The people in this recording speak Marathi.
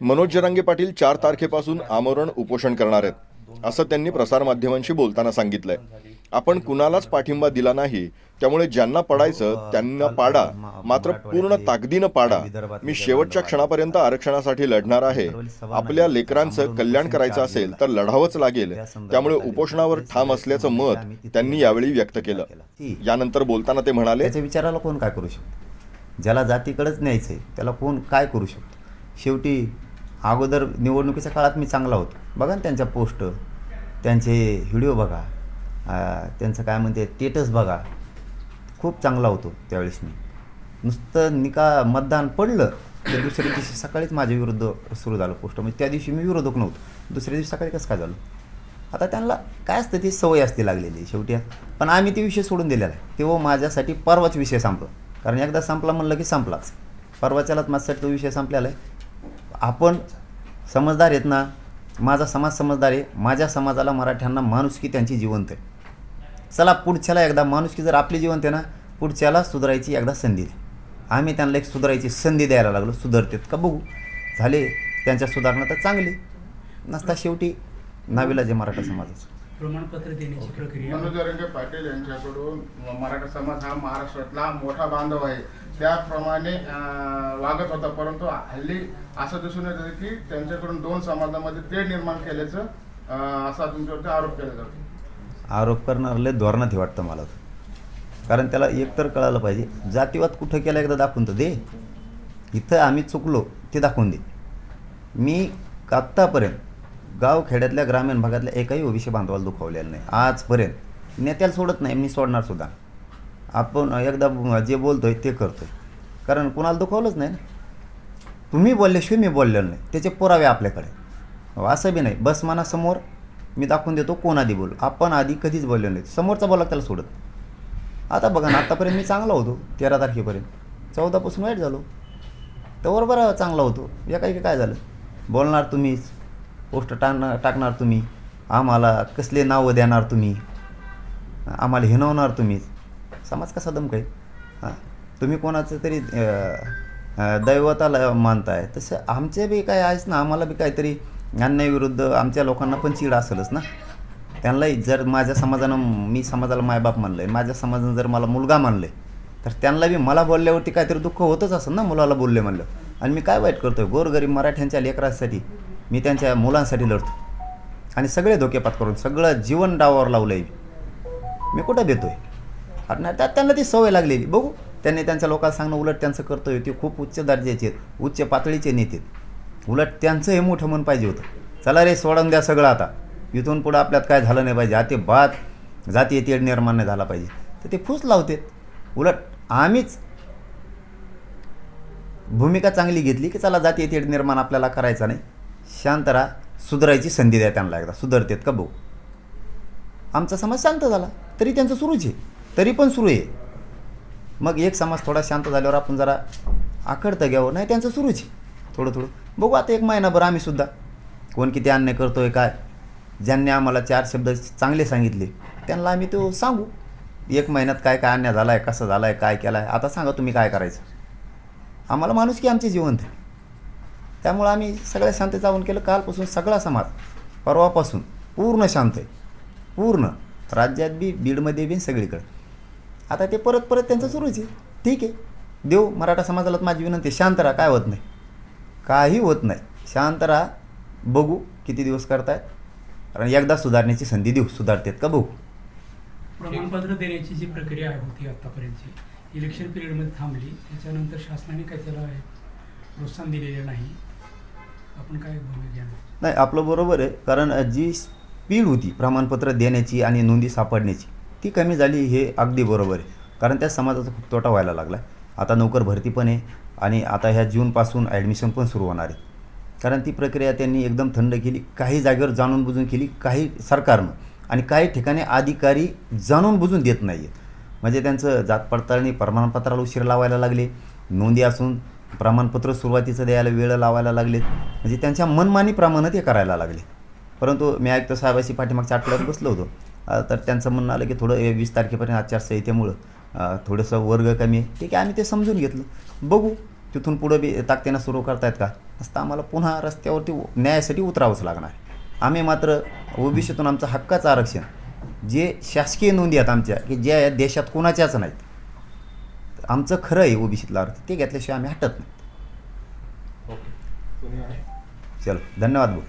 मनोज जरांगे पाटील चार तारखेपासून आमरण उपोषण करणार आहेत असं त्यांनी प्रसारमाध्यमांशी बोलताना सांगितलंय. आपण कुणालाच पाठिंबा दिला नाही त्यामुळे ज्यांना पडायचं त्यांना पाडा. मात्र पूर्ण ताकदीनं पाडा. मी शेवटच्या क्षणापर्यंत आरक्षणासाठी लढणार आहे. आपल्या लेकरांचं कल्याण करायचं असेल तर लढावंच लागेल. त्यामुळे उपोषणावर ठाम असल्याचं मत त्यांनी यावेळी व्यक्त केलं. यानंतर बोलताना ते म्हणाले विचाराला कोण काय करू शकतो? ज्याला जातीकडेच न्यायचं आहे त्याला कोण काय करू शकतो? शेवटी अगोदर निवडणुकीच्या काळात मी चांगला होतो. बघा ना त्यांच्या पोस्ट त्यांचे व्हिडिओ बघा. त्यांचं काय म्हणते स्टेटस बघा. खूप चांगला होतो त्यावेळेस मी. नुसतं निका मतदान पडलं तर दुसऱ्या दिवशी सकाळीच माझ्या विरुद्ध सुरू झालं पोस्ट. म्हणजे त्या दिवशी मी विरोधक नव्हतो. दुसऱ्या दिवशी सकाळी कसं काय झालं? आता त्यांना काय असतं ती सवय असते लागलेली शेवटी. पण आम्ही ते विषय सोडून दिलेला आहे. तेव्हा हो माझ्यासाठी परवाच विषय संपला. कारण एकदा संपला म्हणलं की संपलाच. परवाच्यालाच माझ्यासाठी तो विषय संपलेला आहे. आपण समजदार आहेत ना माझा समाज समजदार आहे माझ्या समाजाला मराठ्यांना माणुसकी त्यांची जिवंत आहे. चला पुढच्याला एकदा माणुसकी जर आपली जिवंत आहे ना पुढच्याला सुधारायची एकदा संधी द्या. आम्ही त्यांना एक सुधारायची संधी द्यायला लागलो सुधारतेत. का बघू? झाले त्यांच्या सुधारणा तर चांगली. नसता शेवटी नाविला जे मराठा समाजाचं. प्रमाणपत्र देण्याची प्रक्रिया. मनोज रंगे पाटील यांच्याकडून मराठा समाज हा महाराष्ट्रातला मोठा बांधव आहे. त्याप्रमाणे वागत होता. परंतु हल्ली असं दिसून येतं की त्यांच्याकडून दोन समाजामध्ये तेढ निर्माण केल्याचं असा तुमच्यावरती आरोप केला जातो. आरोप करणार लय धोरणात हे वाटतं मला. कारण त्याला एक तर कळालं पाहिजे जातीवाद कुठं केला एकदा दाखवून तर दे. इथं आम्ही चुकलो ते दाखवून दे. मी आत्तापर्यंत गाव खेड्यातल्या ग्रामीण भागातल्या एकही ओबीसी बांधवाला दुखावलेलं नाही. आजपर्यंत. नेत्याला सोडत नाही मी सोडणार सुद्धा. आपण एकदा जे बोलतोय ते करतोय. कारण कुणाला दुखावलंच नाही ना. तुम्ही बोलल्याशिवाय मी बोललेलो नाही. त्याचे पुरावे आपल्याकडे हो, असं बी नाही. बस मनासमोर मी दाखवून देतो कोण आधी बोल. आपण आधी कधीच बोललेलो नाही. समोरचा बोला त्याला सोडत आता बघा ना आतापर्यंत मी चांगला होतो तेरा तारखेपर्यंत. चौदापासून वाईट झालो. तर बरं चांगला होतो. या काही काय झालं? बोलणार तुम्हीच. पोस्ट टाकणार टाकणार तुम्ही. आम्हाला कसले नावं देणार तुम्ही? आम्हाला हिनवणार तुम्हीच समाज कसा दमकाय हां. तुम्ही कोणाचं तरी दैवताला मानताय. तसं आमचे बी काय आहेच ना. आम्हाला बी काहीतरी अन्यायविरुद्ध आमच्या लोकांना पण चीड असेलच ना. त्यांनाही जर माझ्या समाजानं मी समाजाला मायबाप मानलं आहे माझ्या समाजानं जर मला मुलगा मानलं आहे तर त्यांना बी मला बोलल्यावरती काहीतरी दुःख होतच असेल ना मुलाला बोलले म्हणलं. आणि मी काय वाईट करतो आहे गोरगरीब मराठ्यांच्या लेकरासाठी. मी त्यांच्या मुलांसाठी लढतो. आणि सगळे धोकेपात करून सगळं जीवन डावावर लावलं आहे मी कुठं देतोय? अरे नाही त्यात त्यांना ती सवय लागलेली. बघू त्यांनी त्यांच्या लोकांना सांगणं उलट त्यांचं कर्तव्य ते खूप उच्च दर्जाचे आहेत. उच्च पातळीचे नेते आहेत. उलट त्यांचं हे मोठं मन पाहिजे होतं. चला रे सोडून द्या सगळं आता. इथून पुढं आपल्यात काय झालं नाही पाहिजे. आते बात जाती तेढ निर्माण नाही झाला पाहिजे. तर ते फूस लावतात. उलट आम्हीच भूमिका चांगली घेतली की चला जाती तेढ निर्माण आपल्याला करायचा नाही. शांत राहा सुधारायची संधी द्या त्यांना एकदा. सुधारतेत का भाऊ आमचा समाज शांत झाला. तरी त्यांचं सुरूच आहे. तरी पण सुरू आहे. मग एक समाज थोडा शांत झाल्यावर आपण जरा आखडतं घ्यावं. नाही त्यांचं सुरूच आहे. थोडं थोडं. बघू आता एक महिनाभर आम्ही सुद्धा. कोण किती अन्याय करतोय काय? ज्यांनी आम्हाला चार शब्द चांगले सांगितले त्यांना आम्ही तो सांगू. एक महिन्यात काय काय अन्याय झाला आहे कसं झाला आहे काय केलं आहे आता सांगा तुम्ही काय करायचं. आम्हाला माणूस की आमचे जिवंत आहे? त्यामुळं आम्ही सगळ्या शांत जाऊन केलं. कालपासून सगळा समाज परवापासून पूर्ण शांत आहे. पूर्ण. राज्यात बी बीडमध्ये बी सगळीकडे. आता ते परत परत त्यांचं सुरूच आहे. ठीक आहे. देऊ मराठा समाजाला तर माझी विनंती शांत राहा. काय होत नाही. काही होत नाही. शांत राहा. बघू किती दिवस करतायत. कारण एकदा सुधारण्याची संधी देऊ सुधारतेत का बघू. प्रमाणपत्र देण्याची जी प्रक्रिया होती आतापर्यंतची इलेक्शन पिरियडमध्ये थांबली. त्याच्यानंतर शासनाने काही त्याला प्रोत्साहन दिलेलं नाही. आपण काय भूमिका नाही आपलं बरोबर आहे कारण जी स्पीड होती प्रमाणपत्र देण्याची आणि नोंदी सापडण्याची ती कमी झाली हे अगदी बरोबर आहे. कारण त्या समाजाचा खूप तोटा व्हायला लागला आता नोकर भरती पण आहे आणि आता ह्या जूनपासून ॲडमिशन पण सुरू होणार आहे. कारण ती प्रक्रिया त्यांनी एकदम थंड केली काही जागेवर जाणून बुजून केली काही सरकारनं आणि काही ठिकाणी अधिकारी जाणून बुजून देत नाही आहेत म्हणजे त्यांचं जात पडताळणी प्रमाणपत्राला उशीर लावायला लागले नोंदी असून प्रमाणपत्र सुरुवातीचं द्यायला वेळ लावायला लागलेत. म्हणजे त्यांच्या मनमानीप्रमाणे ते करायला लागले. परंतु मी आयुक्त साहेबाशी पाठीमागच्या आठवड्यात बसलो होतो. तर त्यांचं म्हणणं आलं की थोडं वीस तारखेपर्यंत आचारसंहितेमुळं थोडंसं वर्ग कमी आहे. ठीक आहे आम्ही ते समजून घेतलं. बघू तिथून पुढं बी ताकदीनं सुरू करतायत का? असतं आम्हाला पुन्हा रस्त्यावरती न्यायासाठी उतरावंच लागणार आम्ही मात्र ओबीसीतून आमचं हक्काचं आरक्षण जे शासकीय नोंदी आहेत आमच्या की ज्या देशात कोणाच्याच नाहीत. आमचं खरं आहे ओबीसीतला अर्थ ते घेतल्याशिवाय आम्ही हटत नाही. चलो धन्यवाद भाऊ.